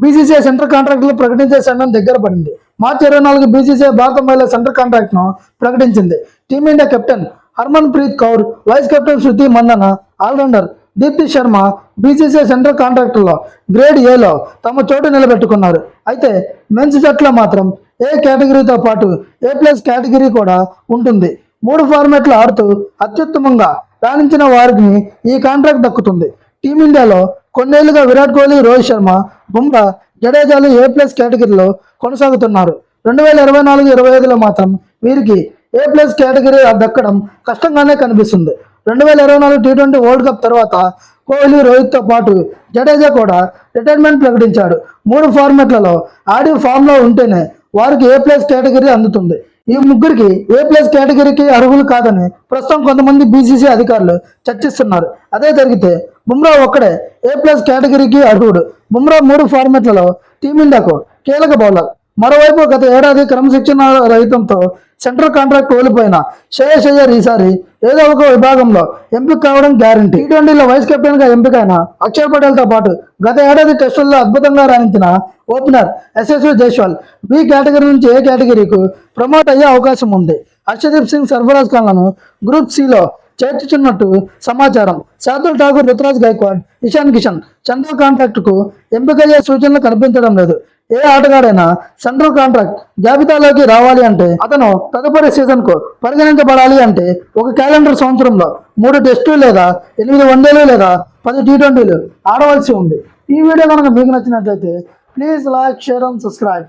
BCCI centre కాంట్రాక్టులు ప్రకటించే సంఘం దగ్గర పడింది. మార్చి ఇరవై నాలుగు బీసీసీఐ భారత మహిళా సెంట్రల్ కాంట్రాక్ట్ను ప్రకటించింది. Team India captain Harmanpreet Kaur vice captain Shruti Mandhana allrounder Deepti Sharma BCCI central కాంట్రాక్టుల్లో grade ఏలో తమ చోటు నిలబెట్టుకున్నారు. అయితే మెన్స్ జట్లో మాత్రం ఏ కేటగిరీతో పాటు ఏ ప్లస్ కేటగిరీ కూడా ఉంటుంది. మూడు ఫార్మాట్లు ఆడుతూ అత్యుత్తమంగా రాణించిన వారికి ఈ కాంట్రాక్ట్ దక్కుతుంది. టీమిండియాలో కొన్నేళ్ళుగా విరాట్ కోహ్లీ రోహిత్ శర్మ బుమ్రా జడేజాలు ఏ ప్లస్ కేటగిరీలో కొనసాగుతున్నారు. రెండు వేల ఇరవై నాలుగు ఇరవై ఐదులో మాత్రం వీరికి ఏ ప్లస్ కేటగిరీ దక్కడం కష్టంగానే కనిపిస్తుంది. రెండు వేల ఇరవై నాలుగు టీ ట్వంటీ వరల్డ్ కప్ తర్వాత కోహ్లీ రోహిత్తో పాటు జడేజా కూడా రిటైర్మెంట్ ప్రకటించాడు. మూడు ఫార్మాట్లలో ఆడి ఫామ్లో ఉంటేనే వారికి ఏ ప్లస్ కేటగిరీ అందుతుంది. ఈ ముగ్గురికి ఏ ప్లస్ కేటగిరీకి అర్హులు కాదని ప్రస్తుతం కొంతమంది బీసీసీ అధికారులు చర్చిస్తున్నారు. అదే జరిగితే బుమ్రా ఒక్కడే ఏ ప్లస్ కేటగిరీకి అర్హుడు. బుమ్రా మూడు ఫార్మాట్లలో టీమిండియాకు కీలక బౌలర్ మరోవైపు గత ఏడాది క్రమశిక్షణ రహితంతో సెంట్రల్ కాంట్రాక్ట్ కోల్పోయిన శ్రేయస్ అయ్యర్ ఈసారి ఏదో ఒక విభాగంలో ఎంపిక కావడం గ్యారంటీ టీ ట్వంటీలో వైస్ కెప్టెన్గా ఎంపికైన అక్షర్ పటేల్తో పాటు గత ఏడాది టెస్టుల్లో అద్భుతంగా రాణించిన opener Yashasvi Jaiswal B category నుంచి ఏ కేటగిరీకు ప్రమోట్ అయ్యే అవకాశం ఉంది. హర్షదీప్ సింగ్ సర్ఫరాజ్ ఖాన్లను గ్రూప్ సిలో చేర్చుచున్నట్టు సమాచారం. శార్దుల్ ఠాకూర్ రుతురాజ్ గైక్వాడ్ ఇషాన్ కిషన్ సెంట్రల్ కాంట్రాక్టుకు ఎంపికయ్యే సూచనలు కనిపించడం లేదు. ఏ ఆటగాడైనా సెంట్రల్ కాంట్రాక్ట్ జాబితాలోకి రావాలి అంటే అతను తదుపరి సీజన్కు పరిగణించబడాలి అంటే ఒక క్యాలెండర్ సంవత్సరంలో మూడు టెస్టులు లేదా ఎనిమిది వన్డేలు లేదా పది టీ ట్వంటీలు ఆడవలసి ఉంది. ఈ వీడియో కనుక మీకు నచ్చినట్లయితే please like share and subscribe.